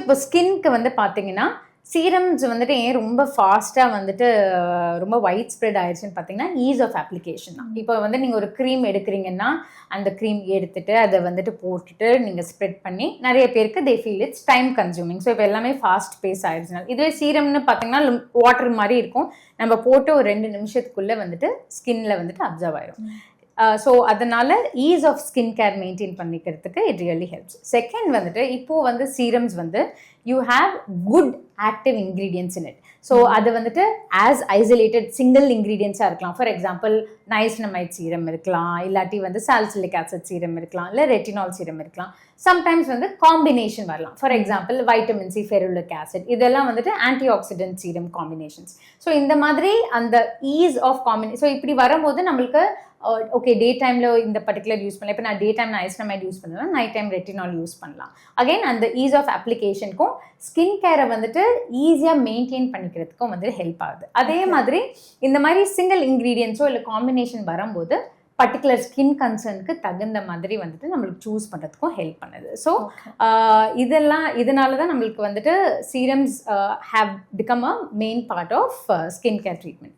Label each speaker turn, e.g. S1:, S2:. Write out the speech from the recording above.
S1: இப்போ ஸ்கின்க்கு வந்து பார்த்தீங்கன்னா சீரம்ஸ் வந்துட்டு ஏன் ரொம்ப ஃபாஸ்ட்டாக வந்துட்டு ரொம்ப ஒயிட் ஸ்ப்ரெட் ஆயிடுச்சுன்னு பார்த்தீங்கன்னா ஈஸ் ஆஃப் அப்ளிகேஷன் தான் இப்போ வந்து நீங்கள் ஒரு க்ரீம் எடுக்கிறீங்கன்னா அந்த க்ரீம் எடுத்துட்டு அதை வந்துட்டு போட்டுட்டு நீங்கள் ஸ்ப்ரெட் பண்ணி நிறைய பேருக்கு they feel it's time consuming so இப்போ எல்லாமே ஃபாஸ்ட் பேஸ் ஆயிடுச்சுனால இதுவே சீரம்னு பார்த்தீங்கன்னா வாட்டர் மாதிரி இருக்கும். நம்ம போட்டு ஒரு ரெண்டு நிமிஷத்துக்குள்ளே வந்துட்டு ஸ்கின்ல வந்துட்டு அப்சர்வ் ஆயிடும் Uh, ஸோ அதனால ease of skin care maintain பண்ணிக்கிறதுக்கு இட் ரியலி ஹெல்ப்ஸ் செகண்ட் வந்துட்டு இப்போது வந்து சீரம்ஸ் வந்து you have good active ingredients in it so அது வந்துட்டு ஆஸ் ஐசோலேட்டட் சிங்கிள் இன்க்ரீடியன்ஸாக இருக்கலாம். ஃபார் எக்ஸாம்பிள் நைஸ்னமைட் சீரம் இருக்கலாம். இல்லாட்டி வந்து சால்சிலிக் ஆசிட் சீரம் இருக்கலாம். இல்லை ரெட்டினால் சீரம் இருக்கலாம். சம்டைம்ஸ் வந்து காம்பினேஷன் வரலாம். For example vitamin C ferulic acid இதெல்லாம் வந்துட்டு antioxidant serum combinations so இந்த மாதிரி அந்த ஈஸ் ஆஃப் காம்பினே ஸோ இப்படி வரும்போது நம்மளுக்கு ஓகே டே டைமில் இந்த பர்டிகுலர் யூஸ் பண்ணலாம். இப்போ நான் டே டைம் நான் ஐஸ்னமைட் யூஸ் பண்ணலாம் நைட் டைம் ரெட்டினால் யூஸ் பண்ணலாம். அகைன் அந்த ஈஸ் ஆஃப் அப்ளிகேஷனுக்கும் ஸ்கின் கேரை வந்துட்டு ஈஸியாக மெயின்டைன் பண்ணிக்கிறதுக்கும் வந்து ஹெல்ப் ஆகுது. அதே மாதிரி இந்த மாதிரி சிங்கிள் இன்க்ரீடியன்ஸோ இல்லை காம்பினேஷன் வரும்போது பர்டிகுலர் ஸ்கின் கன்சர்னுக்கு தகுந்த மாதிரி வந்துட்டு நம்மளுக்கு சூஸ் பண்ணுறதுக்கும் ஹெல்ப் பண்ணுது. ஸோ இதெல்லாம் இதனால தான் நம்மளுக்கு வந்துட்டு serums have become a main part of skin care treatment